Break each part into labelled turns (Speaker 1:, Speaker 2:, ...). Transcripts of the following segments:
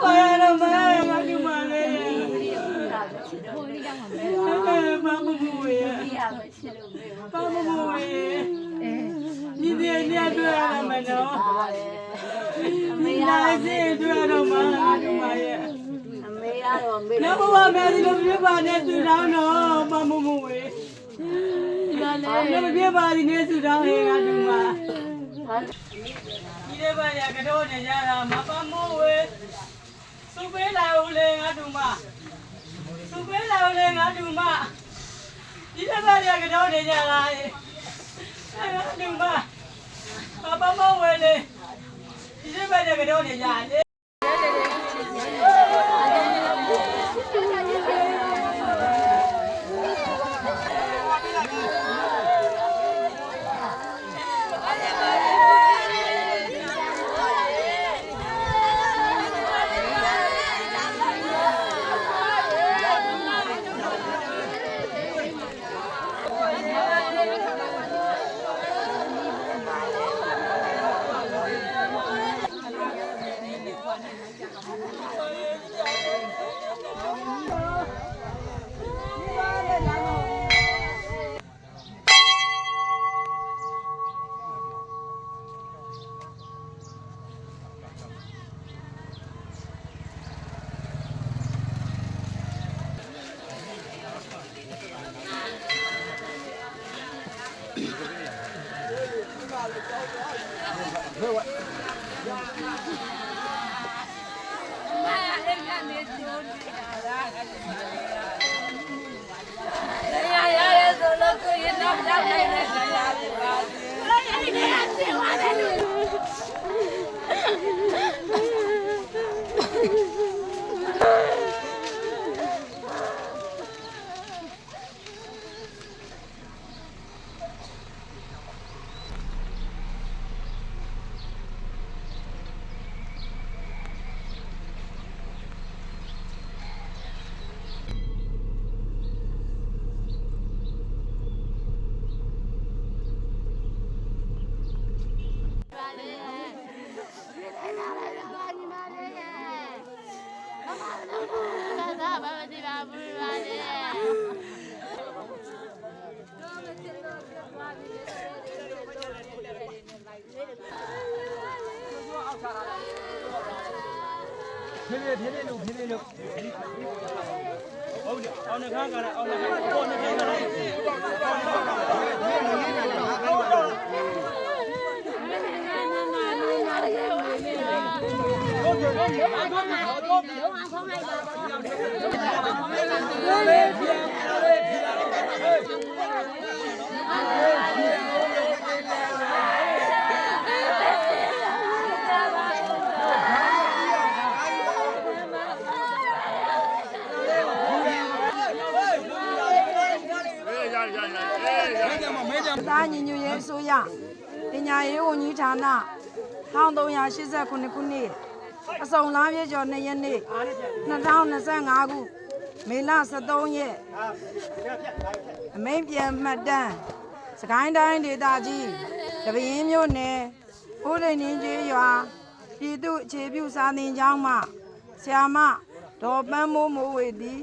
Speaker 1: ခေါ်ရတော့မငါဒီမှာလေဘာမမဝေးဘာမမဝေးဒီဒီနေတွေ့ရမှာနော်ဒီနိုင်စီတွေ့ရတော့မငါဒီမှာရဲ့မေရတော့မေနဘဝမဲဒီလိုပြပါနဲ့သူတော်တော့ဘာမမဝေးဒါလည်းပြပါဒီနေ့သူတော်ဟဲ့ငါဒီမှာဒီလေးပါရကတော့ နေကြတာမပမိုးဝေးစုပေးလာဦးလေငါတို့မစုပေးလာဦးလေငါတို့မဒီလေးပါရကတော့နေကြတာအဲငါတို့မမပမိုးဝေးလေဒီလေးပါရကတော့နေကြ တယ်ရ Thank you. ဖေးဖေးဖေးဖေးလို့ဖေးဖေးလို့ဟုတ်တယ်အောင်နှခါကလည်းအောင်နှခါကိုနှခါကလည်း
Speaker 2: သားညီညွတ်ရေးအစိုးရပညာရေးဝန်ကြီးဌာန1389ခုနှစ် အစုံလားပြည့်ကျော်2ရက်နေ့2025ခုမေလ23ရက်အမိန်ပြန်မှတ်တမ်းစကိုင်းတိုင်းဒေသကြီးတပင်းမြို့နယ်ဦးဒိန်နင်းကြီးရွာပြည်သူ့အခြေပြုစာသင်ကျောင်းမှဆရာမဒေါ်ပန်းမိုးမိုးဝေသည်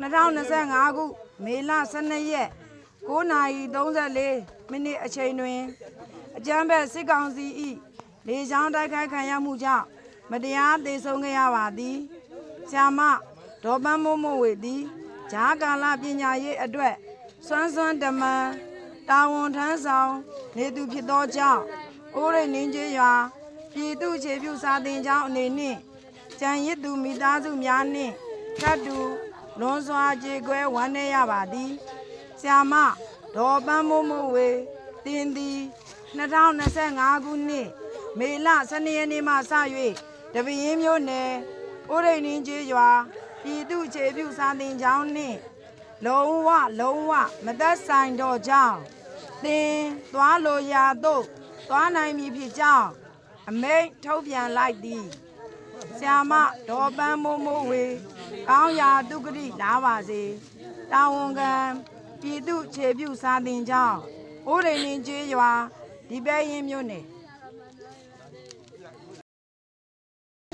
Speaker 2: 2025ခုမေလ12ရက်9:34မိနစ်အချိန်တွင်အကြမ်းဖက်စစ်ကောင်စီ၏လေကြောင်းတိုက်ခိုက်ခံရမှုကြောင့် မတရားသေဆုံးခဲ့ရပါသည်။ဆ iam မဒေါ်ပန်းမိုးမိုးဝေသည်ဂျားကာလပညာရေးအတွက်စွမ်းစွမ်းတမန်တာဝန်ထမ်းဆောင်နေသူဖြစ်သောကြောင့်အိုးရိတ်နင်းကျေးရွာပြည်သူ့ခြေပြုစာသင်ကျောင်းအနေနှင့်ကြံရစ်သူမိသားစုများနှင့်ထပ်တူလွန်စွာကြေကွဲဝမ်းနည်းရပါသည်ဆ iam မဒေါ်ပန်းမိုးမိုးဝေတင်သည်2025ခုနှစ်မေလ12ရက်နေ့မှစ၍ တပင်းမြို့နယ်ဥရိန်င်းကျေးရွာပြည်သူ့ခြေပြုစာသင်ကျောင်းနှင့်လုံးဝလုံးဝမသက်ဆိုင်တော့ကြောင်းသင်သွားလိုရာသို့သွားနိုင်မည်ဖြစ်ကြောင်းအမိန့်ထုတ်ပြန်လိုက်သည်ဆ iam မဒေါ်ပန်းမိုးမိုးဝေကောင်းရာဒုက္ခတိလာပါစေတာဝန်ခံပြည်သူခြေပြုစာသင်ကြောင်းဥရိန်င်းကျေးရွာဒီပဲရင်မြို့နယ်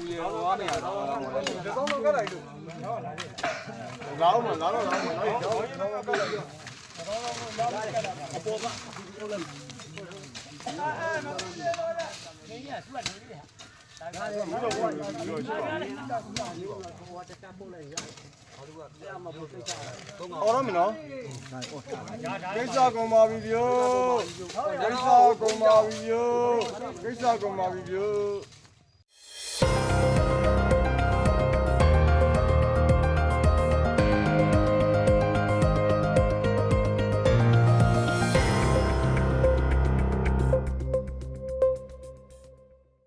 Speaker 2: ရေသွားနေရတာဒါကောင်းတော့ကတ်လိုက်လို့ဟုတ်လားလာအောင်မလာတော့လာအောင်လာတော့ကတ်လိုက်လို့အပေါ်ကဟုတ်လားအာမဟုတ်ဘူးလို့လားနေရသူ့ကနေလေဒါကလည်းဘုရားဘုရားရှိခိုး
Speaker 1: ဘုရားတက်ပို့လိုက်ရအော်တော့မနော်ကိစ္စကုန်ပါပြီဗျို့ကိစ္စကုန်ပါပြီဗျို့ကိစ္စကုန်ပါပြီဗျို့